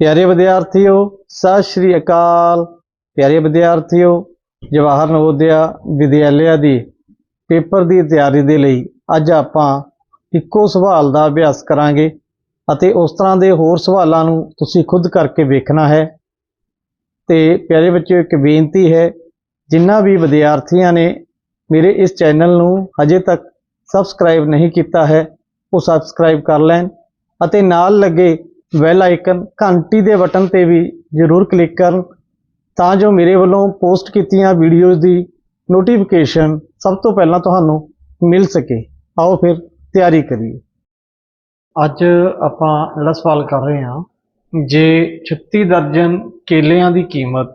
ਪਿਆਰੇ ਵਿਦਿਆਰਥੀਓ, ਸਤਿ ਸ਼੍ਰੀ ਅਕਾਲ। ਪਿਆਰੇ ਵਿਦਿਆਰਥੀਓ, ਜਵਾਹਰ ਨਵੋਦਿਆ ਵਿਦਿਆਲਿਆ ਦੀ ਪੇਪਰ ਦੀ ਤਿਆਰੀ ਦੇ ਲਈ ਅੱਜ ਆਪਾਂ ਇੱਕੋ ਸਵਾਲ ਦਾ ਅਭਿਆਸ ਕਰਾਂਗੇ ਅਤੇ ਉਸ ਤਰ੍ਹਾਂ ਦੇ ਹੋਰ ਸਵਾਲਾਂ ਨੂੰ ਤੁਸੀਂ ਖੁਦ ਕਰਕੇ ਵੇਖਣਾ ਹੈ। ਤੇ ਪਿਆਰੇ ਬੱਚਿਓ, ਇੱਕ ਬੇਨਤੀ ਹੈ ਜਿਨ੍ਹਾਂ ਵੀ ਵਿਦਿਆਰਥੀਆਂ ਨੇ ਮੇਰੇ ਇਸ ਚੈਨਲ ਨੂੰ ਹਜੇ ਤੱਕ ਸਬਸਕ੍ਰਾਈਬ ਨਹੀਂ ਕੀਤਾ ਹੈ, ਉਹ ਸਬਸਕ੍ਰਾਈਬ ਕਰ ਲੈਣ ਅਤੇ ਨਾਲ ਲੱਗੇ ਬੈਲ ਆਈਕਨ ਘੰਟੀ ਦੇ ਬਟਨ ਤੇ ਵੀ ਜ਼ਰੂਰ ਕਲਿੱਕ ਕਰਨ ਤਾਂ ਜੋ ਮੇਰੇ ਵੱਲੋਂ ਪੋਸਟ ਕੀਤੀਆਂ ਵੀਡੀਓਜ਼ ਦੀ ਨੋਟੀਫਿਕੇਸ਼ਨ ਸਭ ਤੋਂ ਪਹਿਲਾਂ ਤੁਹਾਨੂੰ ਮਿਲ ਸਕੇ। ਆਓ ਫਿਰ ਤਿਆਰੀ ਕਰੀਏ। ਅੱਜ ਆਪਾਂ ਜਿਹੜਾ ਸਵਾਲ ਕਰ ਰਹੇ ਹਾਂ, ਜੇ 36 ਦਰਜਨ ਕੇਲਿਆਂ ਦੀ ਕੀਮਤ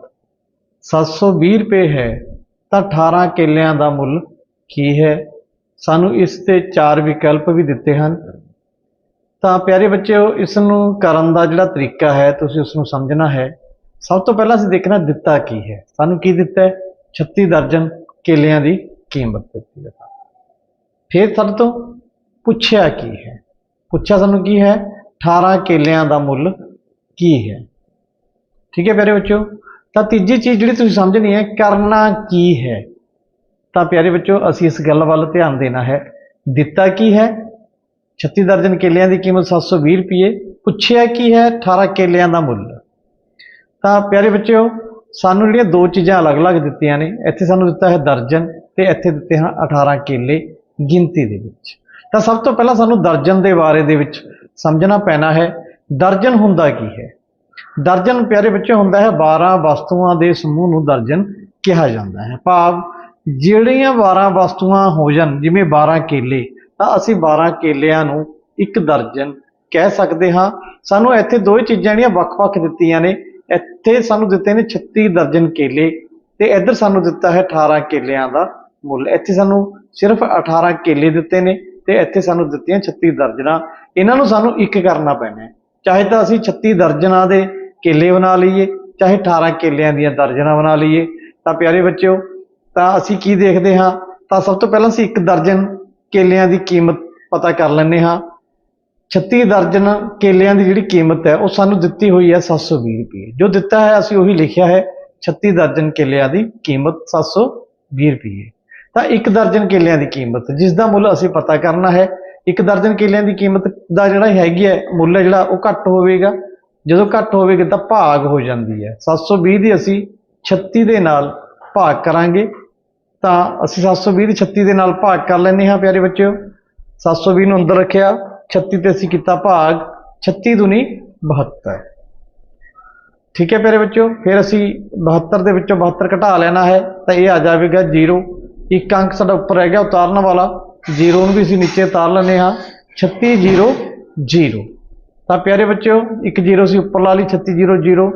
720 ਰੁਪਏ ਹੈ ਤਾਂ 18 ਕੇਲਿਆਂ ਦਾ ਮੁੱਲ ਕੀ ਹੈ? ਸਾਨੂੰ ਇਸ 'ਤੇ ਚਾਰ ਵਿਕਲਪ ਵੀ ਦਿੱਤੇ ਹਨ। ਤਾਂ ਪਿਆਰੇ ਬੱਚਿਓ ਇਸ ਨੂੰ ਕਰਨ ਦਾ ਜਿਹੜਾ ਤਰੀਕਾ ਹੈ, ਤੁਸੀਂ ਉਸ ਨੂੰ ਸਮਝਣਾ ਹੈ। ਸਭ ਤੋਂ ਪਹਿਲਾਂ ਅਸੀਂ ਦੇਖਣਾ ਦਿੱਤਾ ਕੀ ਹੈ। ਸਾਨੂੰ ਕੀ ਦਿੱਤਾ ਹੈ? 36 ਦਰਜਨ ਕੇਲਿਆਂ ਦੀ ਕੀਮਤ ਦਿੱਤੀ ਹੈ। ਫਿਰ ਸਾਡੇ ਤੋਂ ਪੁੱਛਿਆ ਕੀ ਹੈ? ਪੁੱਛਿਆ ਸਾਨੂੰ ਕੀ ਹੈ? 18 ਕੇਲਿਆਂ ਦਾ ਮੁੱਲ ਕੀ ਹੈ? ਠੀਕ ਹੈ ਪਿਆਰੇ ਬੱਚਿਓ? ਤਾਂ ਤੀਜੀ ਚੀਜ਼ ਜਿਹੜੀ ਤੁਸੀਂ ਸਮਝਣੀ ਹੈ, ਕਰਨਾ ਕੀ ਹੈ? ਤਾਂ ਪਿਆਰੇ ਬੱਚਿਓ, ਅਸੀਂ ਇਸ ਗੱਲ ਵੱਲ ਧਿਆਨ ਦੇਣਾ ਹੈ। ਦਿੱਤਾ ਕੀ ਹੈ? 36 ਦਰਜਨ ਕੇਲਿਆਂ ਦੀ ਕੀਮਤ 720 ਰੁਪਏ। ਪੁੱਛਿਆ ਕੀ ਹੈ? 18 ਕੇਲਿਆਂ ਦਾ ਮੁੱਲ। ਤਾਂ ਪਿਆਰੇ ਬੱਚਿਓ, ਸਾਨੂੰ ਜਿਹੜੀਆਂ ਦੋ ਚੀਜ਼ਾਂ ਅਲੱਗ-ਅਲੱਗ ਦਿੱਤੀਆਂ ਨੇ, ਇੱਥੇ ਸਾਨੂੰ ਦਿੱਤਾ ਹੈ ਦਰਜਨ ਤੇ ਇੱਥੇ ਦਿੱਤੇ ਹਨ 18 ਕੇਲੇ ਗਿਣਤੀ ਦੇ ਵਿੱਚ। ਤਾਂ ਸਭ ਤੋਂ ਪਹਿਲਾਂ ਸਾਨੂੰ ਦਰਜਨ ਦੇ ਬਾਰੇ ਦੇ ਵਿੱਚ ਸਮਝਣਾ ਪੈਣਾ ਹੈ। ਦਰਜਨ ਹੁੰਦਾ ਕੀ ਹੈ? ਦਰਜਨ ਪਿਆਰੇ ਬੱਚੇ ਹੁੰਦਾ ਹੈ 12 ਵਸਤੂਆਂ ਦੇ ਸਮੂਹ ਨੂੰ ਦਰਜਨ ਕਿਹਾ ਜਾਂਦਾ ਹੈ। ਭਾਵ ਜਿਹੜੀਆਂ 12 ਵਸਤੂਆਂ ਹੋ ਜਾਣ, ਜਿਵੇਂ 12 ਕੇਲੇ, ਤਾਂ ਅਸੀਂ 12 ਕੇਲਿਆਂ ਨੂੰ ਇੱਕ ਦਰਜਨ ਕਹਿ ਸਕਦੇ ਹਾਂ। ਸਾਨੂੰ ਇੱਥੇ ਦੋ ਹੀ ਚੀਜ਼ਾਂ ਜਿਹੜੀਆਂ ਵੱਖ-ਵੱਖ ਦਿੱਤੀਆਂ ਨੇ। ਇੱਥੇ ਸਾਨੂੰ ਦਿੱਤੇ ਨੇ 36 ਦਰਜਨ ਕੇਲੇ ਤੇ ਇੱਧਰ ਸਾਨੂੰ ਦਿੱਤਾ ਹੈ 18 ਕੇਲਿਆਂ ਦਾ ਮੁੱਲ। ਇੱਥੇ ਸਾਨੂੰ ਸਿਰਫ 18 ਕੇਲੇ ਦਿੱਤੇ ਨੇ ਤੇ ਇੱਥੇ ਸਾਨੂੰ ਦਿੱਤੀਆਂ 36 ਦਰਜਨਾਂ। ਇਹਨਾਂ ਨੂੰ ਸਾਨੂੰ ਇੱਕ ਕਰਨਾ ਪੈਣਾ ਹੈ। ਚਾਹੇ ਤਾਂ ਅਸੀਂ 36 ਦਰਜਨਾਂ ਦੇ ਕੇਲੇ ਬਣਾ ਲਈਏ, ਚਾਹੇ 18 ਕੇਲਿਆਂ ਦੀਆਂ ਦਰਜਨਾਂ ਬਣਾ ਲਈਏ। ਤਾਂ ਪਿਆਰੇ ਬੱਚਿਓ, ਤਾਂ ਅਸੀਂ ਕੀ ਦੇਖਦੇ ਹਾਂ? ਤਾਂ ਸਭ ਤੋਂ ਪਹਿਲਾਂ ਅਸੀਂ ਇੱਕ ਦਰਜਨ ਕੇਲਿਆਂ ਦੀ ਕੀਮਤ ਪਤਾ ਕਰ ਲੈਂਦੇ ਹਾਂ। 36 ਦਰਜਨ ਕੇਲਿਆਂ ਦੀ ਜਿਹੜੀ ਕੀਮਤ ਹੈ, ਉਹ ਸਾਨੂੰ ਦਿੱਤੀ ਹੋਈ ਹੈ 720 ਰੁਪਏ। ਜੋ ਦਿੱਤਾ ਹੈ, ਅਸੀਂ ਉਹੀ ਲਿਖਿਆ ਹੈ 36 ਦਰਜਨ ਕੇਲਿਆਂ ਦੀ ਕੀਮਤ 720 ਰੁਪਏ। ਤਾਂ ਇੱਕ ਦਰਜਨ ਕੇਲਿਆਂ ਦੀ ਕੀਮਤ ਜਿਸ ਦਾ ਮੁੱਲ ਅਸੀਂ ਪਤਾ ਕਰਨਾ ਹੈ ਇੱਕ ਦਰਜਨ ਕੇਲਿਆਂ ਦੀ ਕੀਮਤ ਦਾ ਜਿਹੜਾ ਹੈਗੀ ਹੈ ਮੁੱਲ ਹੈ ਜਿਹੜਾ, ਉਹ ਘੱਟ ਹੋਵੇਗਾ। ਜਦੋਂ ਘੱਟ ਹੋਵੇਗਾ ਤਾਂ ਭਾਗ ਹੋ ਜਾਂਦੀ ਹੈ। 720 ਦੀ ਅਸੀਂ 36 ਦੇ ਨਾਲ ਭਾਗ ਕਰਾਂਗੇ। ਤਾਂ ਅਸੀਂ 720 ਦੀ 36 ਦੇ ਨਾਲ ਭਾਗ ਕਰ ਲੈਂਦੇ ਹਾਂ, ਪਿਆਰੇ ਬੱਚਿਓ। 720 ਨੂੰ ਅੰਦਰ ਰੱਖਿਆ। 36 ਤੇ ਅਸੀਂ ਕੀਤਾ ਭਾਗ। 36 ਦੁਨੀ 72 ਠੀਕ ਹੈ, ਪਿਆਰੇ ਬੱਚਿਓ। ਫਿਰ ਅਸੀਂ 72 ਦੇ ਵਿੱਚੋਂ 72 ਘਟਾ ਲੈਣਾ ਹੈ, ਤਾਂ ਇਹ ਆ ਜਾਵੇਗਾ 0 ਇੱਕ ਅੰਕ ਸਾਡਾ ਉੱਪਰ ਰਹਿ ਗਿਆ, ਉਤਾਰਨ ਵਾਲਾ। ਜੀਰੋ ਨੂੰ ਵੀ ਅਸੀਂ ਨੀਚੇ ਉਤਾਰ ਲੈਂਦੇ ਹਾਂ 36 0 0 ਤਾਂ ਪਿਆਰੇ ਬੱਚਿਓ, ਇੱਕ ਜੀਰੋ ਸੀ ਉੱਪਰ ਲਾ ਲਈ 36 0 0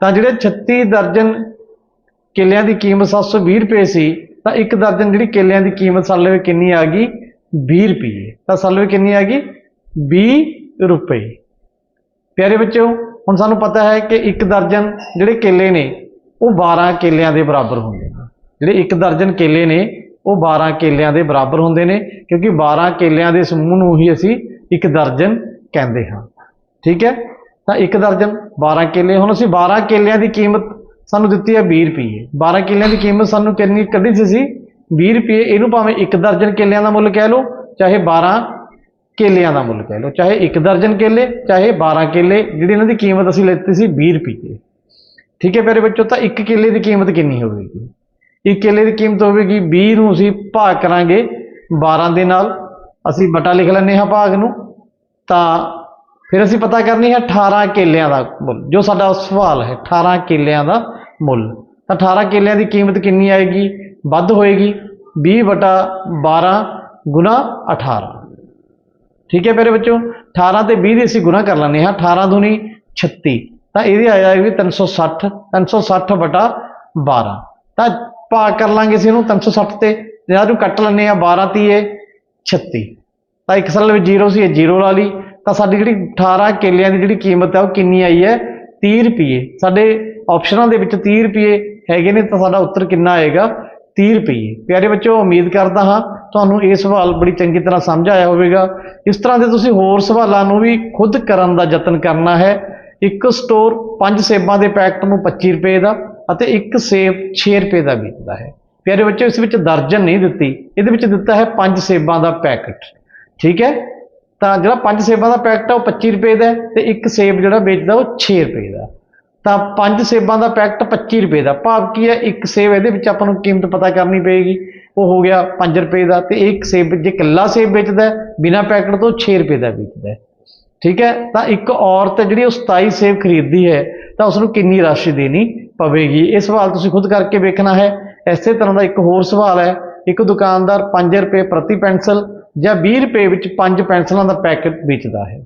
ਤਾਂ ਜਿਹੜੇ 36 ਦਰਜਨ ਕੇਲਿਆਂ ਦੀ ਕੀਮਤ 720 ਰੁਪਏ ਸੀ, ਤਾਂ ਇੱਕ ਦਰਜਨ ਜਿਹੜੀ ਕੇਲਿਆਂ ਦੀ ਕੀਮਤ ਸਾਡੇ ਲਈ ਕਿੰਨੀ ਆ ਗਈ? 20 ਰੁਪਏ। ਤਾਂ ਸਾਡੇ ਲਈ ਕਿੰਨੀ ਆ ਗਈ? 20 ਰੁਪਏ। ਪਿਆਰੇ ਬੱਚਿਓ, ਹੁਣ ਸਾਨੂੰ ਪਤਾ ਹੈ ਕਿ ਇੱਕ ਦਰਜਨ ਜਿਹੜੇ ਕੇਲੇ ਨੇ, ਉਹ 12 ਕੇਲਿਆਂ ਦੇ ਬਰਾਬਰ ਹੁੰਦੇ ਨੇ। ਜਿਹੜੇ ਇੱਕ ਦਰਜਨ ਕੇਲੇ ਨੇ ਉਹ 12 ਕੇਲਿਆਂ ਦੇ ਬਰਾਬਰ ਹੁੰਦੇ ਨੇ, ਕਿਉਂਕਿ 12 ਕੇਲਿਆਂ ਦੇ ਸਮੂਹ ਨੂੰ ਹੀ ਅਸੀਂ ਇੱਕ ਦਰਜਨ ਕਹਿੰਦੇ ਹਾਂ। ਠੀਕ ਹੈ? ਤਾਂ ਇੱਕ ਦਰਜਨ 12 ਕੇਲੇ, ਹੁਣ ਅਸੀਂ 12 ਕੇਲਿਆਂ ਦੀ ਕੀਮਤ ਸਾਨੂੰ ਦਿੱਤੀ ਹੈ 20 ਰੁਪਏ 12 ਕੇਲਿਆਂ ਦੀ ਕੀਮਤ ਸਾਨੂੰ ਕਿੰਨੀ ਕੱਢੀ ਸੀ ਅਸੀਂ? 20 ਰੁਪਏ ਇਹਨੂੰ ਭਾਵੇਂ ਇੱਕ ਦਰਜਨ ਕੇਲਿਆਂ ਦਾ ਮੁੱਲ ਕਹਿ ਲਓ, ਚਾਹੇ 12 ਕੇਲਿਆਂ ਦਾ ਮੁੱਲ ਕਹਿ ਲਓ, ਚਾਹੇ ਇੱਕ ਦਰਜਨ ਕੇਲੇ, ਚਾਹੇ 12 ਕੇਲੇ, ਜਿਹੜੀ ਇਹਨਾਂ ਦੀ ਕੀਮਤ ਅਸੀਂ ਲੈਤੀ ਸੀ 20 ਰੁਪਏ ਠੀਕ ਹੈ ਪਿਆਰੇ ਬੱਚੋ, ਤਾਂ ਇੱਕ ਕੇਲੇ ਦੀ ਕੀਮਤ ਕਿੰਨੀ ਹੋਵੇਗੀ? ਇੱਕ ਕੇਲੇ ਦੀ ਕੀਮਤ ਹੋਵੇਗੀ 20 ਨੂੰ ਅਸੀਂ ਭਾਗ ਕਰਾਂਗੇ 12 ਦੇ ਨਾਲ। ਅਸੀਂ ਬਟਾ ਲਿਖ ਲੈਂਦੇ ਹਾਂ ਭਾਗ ਨੂੰ। ਤਾਂ ਫਿਰ ਅਸੀਂ ਪਤਾ ਕਰਨੀ ਹੈ 18 ਕੇਲਿਆਂ ਦਾ ਮੁੱਲ, ਜੋ ਸਾਡਾ ਸਵਾਲ ਹੈ 18 ਕੇਲਿਆਂ ਦਾ ਮੁੱਲ। ਤਾਂ 18 ਕੇਲਿਆਂ ਦੀ ਕੀਮਤ ਕਿੰਨੀ ਆਏਗੀ? ਵੱਧ ਹੋਏਗੀ। 20 ਬਟਾ 12 ਗੁਣਾ 18 ਠੀਕ ਹੈ ਮੇਰੇ ਬੱਚੋ 18 ਤੇ 20 ਦੀ ਅਸੀਂ ਗੁਣਾ ਕਰ ਲੈਂਦੇ ਹਾਂ। 18 ਦੂਣੀ 36 ਤਾਂ ਇਹਦੀ ਆ ਜਾਏਗੀ 360 360 ਬਟਾ 12 ਤਾਂ ਭਾਗ ਕਰ ਲਾਂਗੇ ਅਸੀਂ ਇਹਨੂੰ 360 ਤੇ ਜਿਹੜਾ ਨੂੰ ਕੱਟ ਲੈਂਦੇ ਆ 12 ਤੀਏ 36 ਤਾਂ ਇੱਕ ਸਰਲ ਵਿੱਚ 0 ਸੀ, ਇਹ 0 ਲਾ ਲਈ। ਤਾਂ ਸਾਡੀ ਜਿਹੜੀ 18 ਕੇਲਿਆਂ ਦੀ ਜਿਹੜੀ ਕੀਮਤ ਹੈ ਉਹ ਕਿੰਨੀ ਆਈ ਹੈ? 30 ਰੁਪਏ ਸਾਡੇ ਆਪਸ਼ਨਾਂ ਦੇ ਵਿੱਚ 30 ਰੁਪਏ ਹੈਗੇ ਨੇ, ਤਾਂ ਸਾਡਾ ਉੱਤਰ ਕਿੰਨਾ ਆਏਗਾ? 30 ਰੁਪਏ ਪਿਆਰੇ ਬੱਚੋ ਉਮੀਦ ਕਰਦਾ ਹਾਂ ਤੁਹਾਨੂੰ ਇਹ ਸਵਾਲ ਬੜੀ ਚੰਗੀ ਤਰ੍ਹਾਂ ਸਮਝ ਆਇਆ ਹੋਵੇਗਾ। ਇਸ ਤਰ੍ਹਾਂ ਦੇ ਤੁਸੀਂ ਹੋਰ ਸਵਾਲਾਂ ਨੂੰ ਵੀ ਖੁਦ ਕਰਨ ਦਾ ਯਤਨ ਕਰਨਾ ਹੈ। ਇੱਕ ਸਟੋਰ ਪੰਜ ਸੇਬਾਂ ਦੇ ਪੈਕਟ ਨੂੰ 25 ਰੁਪਏ ਦਾ ਅਤੇ ਇੱਕ ਸੇਬ 6 ਰੁਪਏ ਦਾ ਵੇਚਦਾ ਹੈ। ਪਿਆਰੇ ਬੱਚੇ ਇਸ ਵਿੱਚ ਦਰਜਨ ਨਹੀਂ ਦਿੱਤੀ। ਇਹਦੇ ਵਿੱਚ ਦਿੱਤਾ ਹੈ 5 ਸੇਬਾਂ ਦਾ ਪੈਕਟ। ਠੀਕ ਹੈ? ਤਾਂ ਜਿਹੜਾ 5 ਸੇਬਾਂ ਦਾ ਪੈਕਟ ਆ, ਉਹ 25 ਰੁਪਏ ਦਾ ਹੈ ਤੇ ਇੱਕ ਸੇਬ ਜਿਹੜਾ ਵੇਚਦਾ, ਉਹ 6 ਰੁਪਏ ਦਾ ਤਾਂ 5 ਸੇਬਾਂ ਦਾ ਪੈਕਟ 25 ਰੁਪਏ ਦਾ। ਭਾਵ ਕੀ ਹੈ, ਇੱਕ ਸੇਬ ਇਹਦੇ ਵਿੱਚ ਆਪਾਂ ਨੂੰ ਕੀਮਤ ਪਤਾ ਕਰਨੀ ਪਏਗੀ। ਉਹ ਹੋ ਗਿਆ 5 ਰੁਪਏ ਦਾ ਤੇ ਇੱਕ ਸੇਬ ਜੇ ਇਕੱਲਾ ਸੇਬ ਵੇਚਦਾ ਹੈ, ਬਿਨਾ ਪੈਕਟ ਤੋਂ 6 ਰੁਪਏ ਦਾ ਵੇਚਦਾ ਠੀਕ ਹੈ? ਤਾਂ ਇੱਕ ਔਰਤ ਜਿਹੜੀ ਉਹ 27 ਸੇਬ ਖਰੀਦਦੀ ਹੈ, ਤਾਂ ਉਸ ਨੂੰ ਕਿੰਨੀ ਰਾਸ਼ੀ ਦੇਣੀ? ਪਵੇਗੀ। ਇਹ ਸਵਾਲ ਤੁਸੀਂ ਖੁਦ ਕਰਕੇ ਵੇਖਣਾ ਹੈ। ਇਸੇ ਤਰ੍ਹਾਂ ਦਾ ਇੱਕ ਹੋਰ ਸਵਾਲ ਹੈ। ਇੱਕ ਦੁਕਾਨਦਾਰ 5 ਰੁਪਏ ਪ੍ਰਤੀ ਪੈਨਸਲ ਜਾਂ 20 ਰੁਪਏ ਵਿੱਚ 5 ਪੈਨਸਲਾਂ ਦਾ ਪੈਕੇਟ ਵੇਚਦਾ ਹੈ।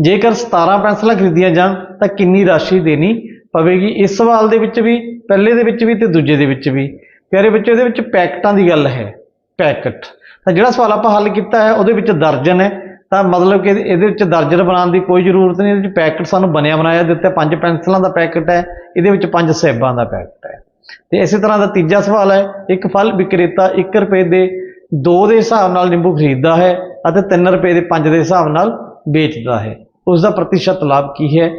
ਜੇਕਰ 17 ਪੈਨਸਲਾਂ ਖਰੀਦੀਆਂ ਜਾਣ, ਤਾਂ ਕਿੰਨੀ ਰਾਸ਼ੀ ਦੇਣੀ ਪਵੇਗੀ? ਇਸ ਸਵਾਲ ਦੇ ਵਿੱਚ ਵੀ, ਪਹਿਲੇ ਦੇ ਵਿੱਚ ਵੀ ਤੇ ਦੂਜੇ ਦੇ ਵਿੱਚ ਵੀ। ਪਿਆਰੇ ਬੱਚੇ ਇਹਦੇ ਵਿੱਚ ਪੈਕਟਾਂ ਦੀ ਗੱਲ ਹੈ। ਪੈਕਟ। ਤਾਂ ਜਿਹੜਾ ਸਵਾਲ ਆਪਾਂ ਹੱਲ ਕੀਤਾ ਹੈ, ਉਹਦੇ ਵਿੱਚ ਦਰਜਨ ਹੈ। ਤਾਂ ਮਤਲਬ ਕਿ ਇਹਦੇ- ਵਿੱਚ ਦਰਜਨ ਬਣਾਉਣ ਦੀ ਕੋਈ ਜ਼ਰੂਰਤ ਨਹੀਂ, ਇਹਦੇ ਵਿੱਚ ਪੈਕਟ ਸਾਨੂੰ ਬਣਿਆ ਬਣਾਇਆ ਦਿੱਤਾ, ਪੰਜ ਪੈਨਸਲਾਂ ਦਾ ਪੈਕਟ ਹੈ, ਇਹਦੇ ਵਿੱਚ ਪੰਜ ਸੈਬਾਂ ਦਾ ਪੈਕਟ ਹੈ। ਤੇ ਇਸੇ ਤਰ੍ਹਾਂ ਦਾ ਤੀਜਾ ਸਵਾਲ ਹੈ, ਇੱਕ ਫਲ ਵਿਕਰੇਤਾ 1 ਰੁਪਏ ਦੇ 2 ਦੇ ਹਿਸਾਬ ਨਾਲ ਨਿੰਬੂ ਖਰੀਦਦਾ ਹੈ ਅਤੇ 3 ਰੁਪਏ ਦੇ 5 ਦੇ ਹਿਸਾਬ ਨਾਲ ਵੇਚਦਾ ਹੈ। ਉਸ ਦਾ ਪ੍ਰਤੀਸ਼ਤ ਲਾਭ ਕੀ ਹੈ?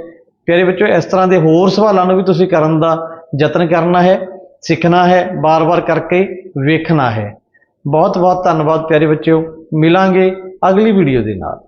ਪਿਆਰੇ ਬੱਚੋ ਇਸ ਤਰ੍ਹਾਂ ਦੇ ਹੋਰ ਸਵਾਲਾਂ ਨੂੰ ਵੀ ਤੁਸੀਂ ਕਰਨ ਦਾ ਯਤਨ ਕਰਨਾ ਹੈ, ਸਿੱਖਣਾ ਹੈ ਬਾਰ-ਬਾਰ ਕਰਕੇ ਵੇਖਣਾ ਹੈ। ਬਹੁਤ ਬਹੁਤ ਧੰਨਵਾਦ ਪਿਆਰੇ ਬੱਚਿਓ। ਮਿਲਾਂਗੇ ਅਗਲੀ ਵੀਡੀਓ ਦੇ ਨਾਲ।